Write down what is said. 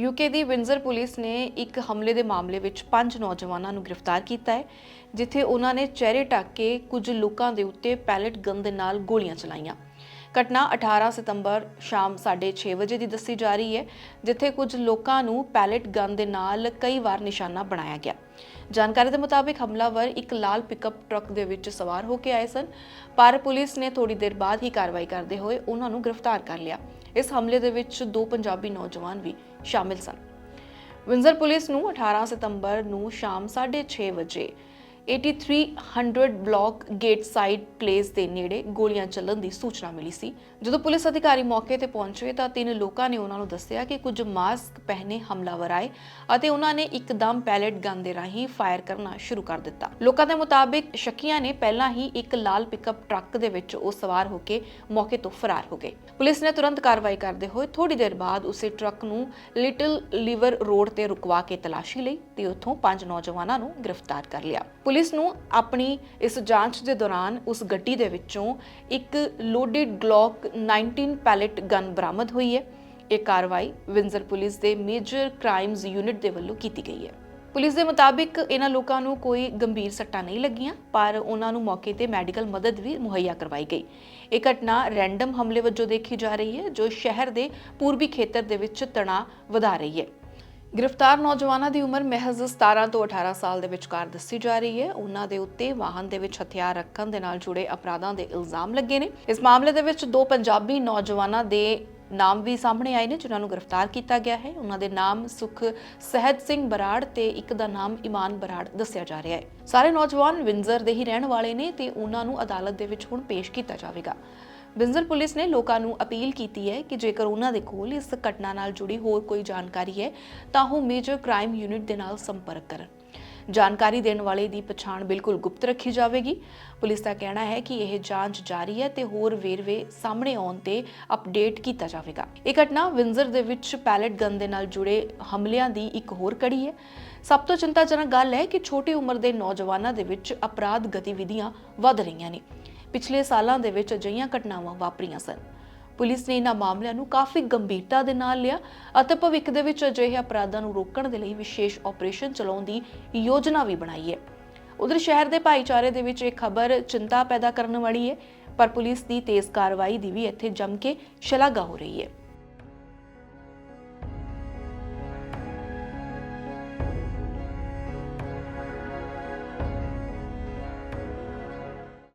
UK ਦੀ ਵਿੰਜ਼ਰ police ਨੇ ਇੱਕ ਹਮਲੇ ਦੇ ਮਾਮਲੇ ਵਿੱਚ ਪੰਜ ਨੌਜਵਾਨਾਂ ਨੂੰ ਗ੍ਰਿਫਤਾਰ ਕੀਤਾ ਹੈ, ਜਿੱਥੇ ਉਹਨਾਂ ਨੇ ਚਿਹਰੇ ਢੱਕ ਕੇ ਕੁਝ ਲੋਕਾਂ ਦੇ ਉੱਤੇ ਪੈਲਟ ਗਨ ਦੇ ਨਾਲ ਗੋਲੀਆਂ ਚਲਾਈਆਂ। ਘਟਨਾ 18 ਸਤੰਬਰ ਸ਼ਾਮ 6:30 ਵਜੇ ਦੀ ਦੱਸੀ ਜਾ ਰਹੀ ਹੈ, ਜਿੱਥੇ ਕੁਝ ਲੋਕਾਂ ਨੂੰ ਪੈਲਟ ਗਨ ਦੇ ਨਾਲ ਕਈ ਵਾਰ ਨਿਸ਼ਾਨਾ ਬਣਾਇਆ ਗਿਆ। ਜਾਣਕਾਰੀ ਦੇ ਮੁਤਾਬਿਕ ਹਮਲਾਵਰ ਇੱਕ ਲਾਲ ਪਿਕਅਪ ਟਰੱਕ ਦੇ ਵਿੱਚ ਸਵਾਰ ਹੋ ਕੇ ਆਏ ਸਨ, ਪਰ ਪੁਲਿਸ ਨੇ ਥੋੜੀ ਦੇਰ ਬਾਅਦ ਹੀ ਕਾਰਵਾਈ ਕਰਦੇ ਹੋਏ ਉਹਨਾਂ ਨੂੰ ਗ੍ਰਿਫਤਾਰ ਕਰ ਲਿਆ। ਇਸ ਹਮਲੇ ਦੇ ਵਿੱਚ ਦੋ ਪੰਜਾਬੀ ਨੌਜਵਾਨ ਵੀ ਸ਼ਾਮਿਲ ਸਨ। ਵਿੰਜ਼ਰ ਪੁਲਿਸ ਨੂੰ 18 ਸਤੰਬਰ ਨੂੰ ਸ਼ਾਮ 6:30 ਵਜੇ 8300 ਬਲਾਕ ਗੇਟ ਸਾਈਡ ਪਲੇਸ ਦੇ ਨੇੜੇ ਗੋਲੀਆਂ ਚੱਲਣ ਦੀ ਸੂਚਨਾ ਮਿਲੀ ਸੀ। ਜਦੋਂ ਪੁਲਿਸ ਅਧਿਕਾਰੀ ਮੌਕੇ ਤੇ ਪਹੁੰਚੇ ਤਾਂ ਤਿੰਨ ਲੋਕਾਂ ਨੇ ਉਹਨਾਂ ਨੂੰ ਦੱਸਿਆ ਕਿ ਕੁਝ ਮਾਸਕ ਪਹਿਨੇ ਹਮਲਾਵਰ ਆਏ ਅਤੇ ਉਹਨਾਂ ਨੇ ਇੱਕਦਮ ਪੈਲਟ ਗਨ ਦੇ ਰਾਹੀਂ ਫਾਇਰ ਕਰਨਾ ਸ਼ੁਰੂ ਕਰ ਦਿੱਤਾ। ਲੋਕਾਂ ਦੇ ਮੁਤਾਬਿਕ ਸ਼ੱਕੀਆਂ ਨੇ ਪਹਿਲਾਂ ਹੀ ਇੱਕ ਲਾਲ ਪਿਕਅਪ ਟਰੱਕ ਦੇ ਵਿੱਚ ਉਹ ਸਵਾਰ ਹੋ ਕੇ ਮੌਕੇ ਤੋਂ ਫਰਾਰ ਹੋ ਗਏ। ਪੁਲਿਸ ਨੇ ਤੁਰੰਤ ਕਾਰਵਾਈ ਕਰਦੇ ਹੋਏ ਥੋੜੀ ਦੇਰ ਬਾਅਦ ਉਸੇ ਟਰੱਕ ਨੂੰ ਲਿਟਲ ਲਿਵਰ ਰੋਡ ਤੇ ਰੁਕਵਾ ਕੇ ਤਲਾਸ਼ੀ ਲਈ ਤੇ ਉੱਥੋਂ ਪੰਜ ਨੌਜਵਾਨਾਂ ਨੂੰ ਗ੍ਰਿਫਤਾਰ ਕਰ ਲਿਆ। ਪੁਲਿਸ ਪੁਲਿਸ ਨੂੰ ਆਪਣੀ ਇਸ ਜਾਂਚ ਦੇ ਦੌਰਾਨ ਉਸ ਗੱਡੀ ਦੇ ਵਿੱਚੋਂ ਇੱਕ ਲੋਡਡ ਗਲੌਕ 19 ਪੈਲਟ ਗਨ ਬਰਾਮਦ ਹੋਈ ਹੈ। ਇਹ ਕਾਰਵਾਈ ਵਿੰਜ਼ਰ ਪੁਲਿਸ ਦੇ ਮੇਜਰ ਕ੍ਰਾਈਮਸ ਯੂਨਿਟ ਦੇ ਵੱਲੋਂ ਕੀਤੀ ਗਈ ਹੈ। ਪੁਲਿਸ ਦੇ ਮੁਤਾਬਿਕ ਇਹਨਾਂ ਲੋਕਾਂ ਨੂੰ ਕੋਈ ਗੰਭੀਰ ਸੱਟਾਂ ਨਹੀਂ ਲੱਗੀਆਂ, ਪਰ ਉਹਨਾਂ ਨੂੰ ਮੌਕੇ ਤੇ ਮੈਡੀਕਲ ਮਦਦ ਵੀ ਮੁਹੱਈਆ ਕਰਵਾਈ ਗਈ। ਇਹ ਘਟਨਾ ਰੈਂਡਮ ਹਮਲੇ ਵਜੋਂ ਦੇਖੀ ਜਾ ਰਹੀ ਹੈ, ਜੋ ਸ਼ਹਿਰ ਦੇ ਪੂਰਬੀ ਖੇਤਰ ਦੇ ਵਿੱਚ ਤਣਾਅ ਵਧਾ ਰਹੀ ਹੈ। ਗ੍ਰਿਫਤਾਰ ਨੌਜਵਾਨਾਂ ਦੀ ਉਮਰ ਮਹਿਜ਼ 17 ਤੋਂ 18 ਸਾਲ ਦੇ ਵਿਚਕਾਰ ਦੱਸੀ ਜਾ ਰਹੀ ਹੈ। ਉਹਨਾਂ ਦੇ ਉੱਤੇ ਵਾਹਨ ਦੇ ਵਿੱਚ ਹਥਿਆਰ ਰੱਖਣ ਦੇ ਨਾਲ ਜੁੜੇ ਅਪਰਾਧਾਂ ਦੇ ਇਲਜ਼ਾਮ ਲੱਗੇ ਨੇ। ਇਸ ਮਾਮਲੇ ਦੇ ਵਿੱਚ ਦੋ ਪੰਜਾਬੀ ਨੌਜਵਾਨਾਂ ਦੇ ਨਾਮ ਵੀ ਸਾਹਮਣੇ ਆਏ ਨੇ, ਜਿਨ੍ਹਾਂ ਨੂੰ ਗ੍ਰਿਫਤਾਰ ਕੀਤਾ ਗਿਆ ਹੈ। ਉਹਨਾਂ ਦੇ ਨਾਮ ਸੁਖ ਸਹਿਜ ਸਿੰਘ ਬਰਾੜ ਤੇ ਇੱਕ ਦਾ ਨਾਮ ਇਮਾਨ ਬਰਾੜ ਦੱਸਿਆ ਜਾ ਰਿਹਾ ਹੈ। ਸਾਰੇ ਨੌਜਵਾਨ ਵਿੰਜ਼ਰ ਦੇ ਹੀ ਰਹਿਣ ਵਾਲੇ ਨੇ ਤੇ ਉਹਨਾਂ ਨੂੰ ਅਦਾਲਤ ਦੇ ਵਿੱਚ ਹੁਣ ਪੇਸ਼ ਕੀਤਾ ਜਾਵੇਗਾ। ਬਿੰਜ਼ਰ ਪੁਲਿਸ ਨੇ ਲੋਕਾਂ ਨੂੰ ਅਪੀਲ ਕੀਤੀ ਹੈ ਕਿ ਜੇਕਰ ਉਹਨਾਂ ਦੇ ਕੋਲ ਇਸ ਘਟਨਾ ਨਾਲ ਜੁੜੀ ਹੋਰ ਕੋਈ ਜਾਣਕਾਰੀ ਹੈ, ਤਾਂ ਉਹ ਮੇਜਰ ਕ੍ਰਾਈਮ ਯੂਨਿਟ ਦੇ ਨਾਲ ਸੰਪਰਕ ਕਰਨ। ਜਾਣਕਾਰੀ ਦੇਣ ਵਾਲੇ ਦੀ ਪਛਾਣ ਬਿਲਕੁਲ ਗੁਪਤ ਰੱਖੀ ਜਾਵੇਗੀ। ਪੁਲਿਸ ਦਾ ਕਹਿਣਾ ਹੈ ਕਿ ਇਹ ਜਾਂਚ ਜਾਰੀ ਹੈ ਤੇ ਹੋਰ ਵੇਰਵੇ ਸਾਹਮਣੇ ਆਉਣ ਤੇ ਅਪਡੇਟ ਕੀਤਾ ਜਾਵੇਗਾ। ਇਹ ਘਟਨਾ ਵਿੰਜ਼ਰ ਦੇ ਵਿੱਚ ਪੈਲਟ ਗਨ ਦੇ ਨਾਲ ਜੁੜੇ ਹਮਲਿਆਂ ਦੀ ਇੱਕ ਹੋਰ ਕੜੀ ਹੈ। ਸਭ ਤੋਂ ਚਿੰਤਾਜਨਕ ਗੱਲ ਹੈ ਕਿ ਛੋਟੀ ਉਮਰ ਦੇ ਨੌਜਵਾਨਾਂ ਦੇ ਵਿੱਚ ਅਪਰਾਧ ਗਤੀਵਿਧੀਆਂ ਵੱਧ ਰਹੀਆਂ ਨੇ। ਪਿਛਲੇ ਸਾਲਾਂ ਦੇ ਵਿੱਚ ਅਜਿਹੀਆਂ ਘਟਨਾਵਾਂ ਵਾਪਰੀਆਂ ਸਨ। ਪੁਲਿਸ ਨੇ ਇਹਨਾਂ ਮਾਮਲਿਆਂ ਨੂੰ ਕਾਫੀ ਗੰਭੀਰਤਾ ਦੇ ਨਾਲ ਲਿਆ ਅਤੇ ਭਵਿੱਖ ਦੇ ਵਿੱਚ ਅਜਿਹੇ ਅਪਰਾਧਾਂ ਨੂੰ ਰੋਕਣ ਦੇ ਲਈ ਵਿਸ਼ੇਸ਼ ਆਪਰੇਸ਼ਨ ਚਲਾਉਣ ਦੀ ਯੋਜਨਾ ਵੀ ਬਣਾਈ ਹੈ। ਉਧਰ ਸ਼ਹਿਰ ਦੇ ਭਾਈਚਾਰੇ ਦੇ ਵਿੱਚ ਇਹ ਖਬਰ ਚਿੰਤਾ ਪੈਦਾ ਕਰਨ ਵਾਲੀ ਹੈ, ਪਰ ਪੁਲਿਸ ਦੀ ਤੇਜ਼ ਕਾਰਵਾਈ ਦੀ ਵੀ ਇੱਥੇ ਜੰਮ ਕੇ ਸ਼ਲਾਘਾ ਹੋ ਰਹੀ ਹੈ।